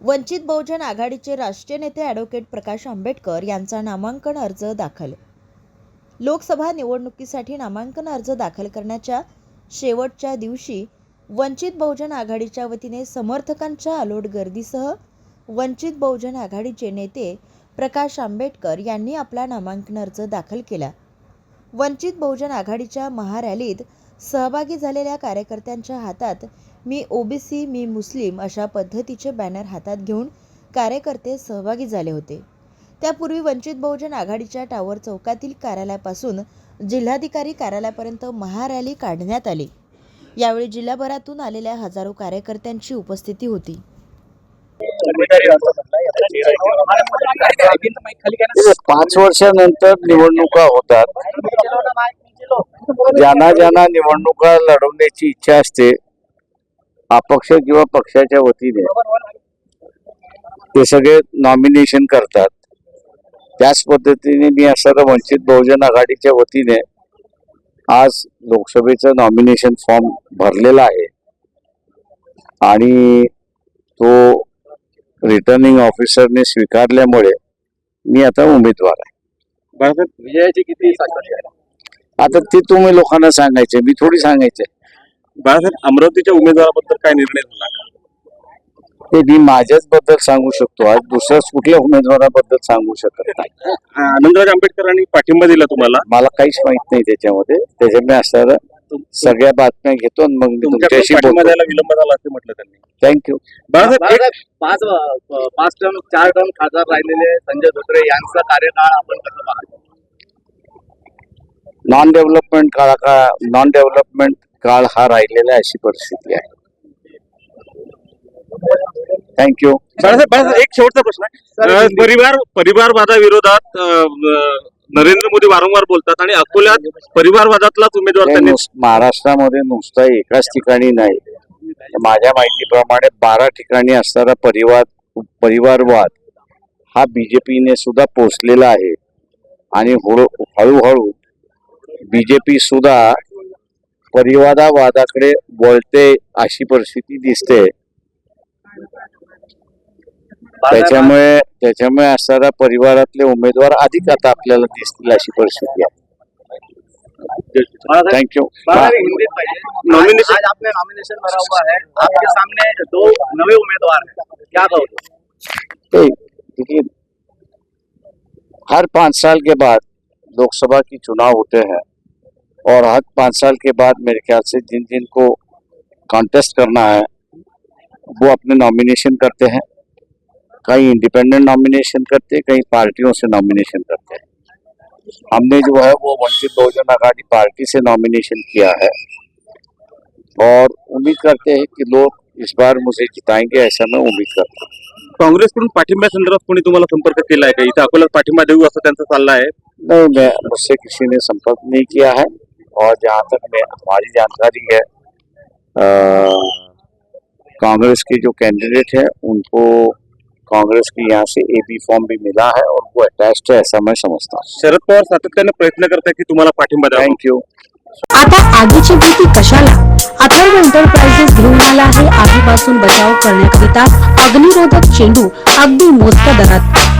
वंचित बहुजन आघाडीचे राष्ट्रीय नेते ॲडव्होकेट प्रकाश आंबेडकर यांचा नामांकन अर्ज दाखल. लोकसभा निवडणुकीसाठी नामांकन अर्ज दाखल करण्याच्या शेवटच्या दिवशी वंचित बहुजन आघाडीच्या वतीने समर्थकांच्या अलोट गर्दीसह वंचित बहुजन आघाडीचे नेते प्रकाश आंबेडकर यांनी आपला नामांकन अर्ज दाखल केला. वंचित बहुजन आघाडीच्या महारॅलीत सहभागी झालेल्या कार्यकर्त्यांच्या हातात मी ओबीसी मी मुस्लिम अशा पद्धतीचे बॅनर हातात घेऊन कार्यकर्ते सहभागी झाले होते. त्यापूर्वी वंचित बहुजन आघाडीच्या टावर चौकातील कार्यालयापासून जिल्हाधिकारी कार्यालयापर्यंत महारॅली काढण्यात आली. यावेळी जिल्हाभरातून आलेल्या हजारो कार्यकर्त्यांची उपस्थिती होती. पाच वर्षानंतर निवडणुका होतात. ज्यांना ज्यांना निवडणुका लढवण्याची इच्छा असते अपक्ष किंवा पक्षाच्या वतीने ते सगळे नॉमिनेशन करतात. त्याच पद्धतीने मी असं वंचित बहुजन आघाडीच्या वतीने आज लोकसभेचं नॉमिनेशन फॉर्म भरलेला आहे. आणि तो रिटर्निंग ऑफिसरने स्वीकारल्यामुळे मी आता उमेदवार आहे. विजयाची किती साक्षर आता ते तुम्ही लोकांना सांगायचे मी थोडी सांगायचे. बाळासाहेब अमरावतीच्या उमेदवाराबद्दल काय निर्णय झाला? का ते मी माझ्याच बद्दल सांगू शकतो. आज दुसऱ्याच कुठल्या उमेदवाराबद्दल सांगू शकत नाही. आनंदराज आंबेडकरांनी पाठिंबा दिला तुम्हाला? मला काहीच माहीत नाही त्याच्यामध्ये. त्याच्यामुळे असणाऱ्या सगळ्या बातम्या घेतो आणि मग मी तुमच्याशी पाठिंबा बोलतो. द्यायला विलंब झाला असं म्हटलं त्यांनी. थँक्यू बाळासाहेब एक- पाच पाच टर्म चार टर्म खासदार राहिलेले संजय धोत्रे यांचा कार्यकाळ आपण कसं पाहतो? नॉन डेव्हलपमेंट काळा काळ नॉन डेव्हलपमेंट काळ हा राहिलेला आहे अशी परिस्थिती आहे. थँक्यू एक शेवटचा प्रश्न आहे. परिवार परिवारवादाविरोधात अं, अं, नरेंद्र मोदी वारंवार बोलतात आणि अकोल्यात परिवारवादातलाच उमेदवार त्यांनी महाराष्ट्रामध्ये नुसता एकाच ठिकाणी नाही. माझ्या माहितीप्रमाणे बारा ठिकाणी असणारा परिवार परिवारवाद हा बीजेपीने सुद्धा पोचलेला आहे. आणि हळू- हळूहळू बीजेपी सुद्धा परिवादावादाकडे वळते अशी परिस्थिती दिसते. त्याच्यामुळे त्याच्यामुळे असणारा परिवारातले उमेदवार अधिक आता आपल्याला दिसतील अशी परिस्थिती आहे. पाहिजे. Nomination- आज आपने नॉमिनेशन भरा हुआ है आपके सामने दो नवे उम्मीदवार हैं. क्या कहोगे? देखिए हर पाँच साल के बाद लोकसभा की चुनाव होते हैं। और हर पाँच साल के बाद मेरे ख्याल से जिन जिन को कॉन्टेस्ट करना है वो अपने नॉमिनेशन करते हैं। कहीं इंडिपेंडेंट नॉमिनेशन करते हैं कहीं पार्टियों से नॉमिनेशन करते हैं। हमने जो है वो वंचित बहुजन आघाड़ी पार्टी से नॉमिनेशन किया है। और उम्मीद करते हैं कि लोग इस बार मुझे जिताएँगे ऐसा मैं उम्मीद करता हूँ। काँग्रेसकडून पाठिंब्यासंदर्भात कोणी तुम्हाला संपर्क केला आहे का? इथं अकोल्यात पाठिंबा देऊ असं त्यांचा सल्ला आहे. नहीं मैं मुझसे किसी ने संपर्क नहीं किया है। और जहाँ तक मैं हमारी जानकारी है कांग्रेस के जो कैंडिडेट है उनको कांग्रेस की यहाँ से ए बी फॉर्म भी मिला है और वो अटैच्ड है ऐसा मैं समझता हूँ। शरद पवार सातत्याने प्रयत्न करतात की तुम्हाला पाठिंबा यू आता आगीची भीती कशाला? अथर्व एंटरप्राइजेस घेऊन आला आहे आगीपासून बचाव करण्याकरिता अग्निरोधक चेंडू अगदी मोजक्या दरात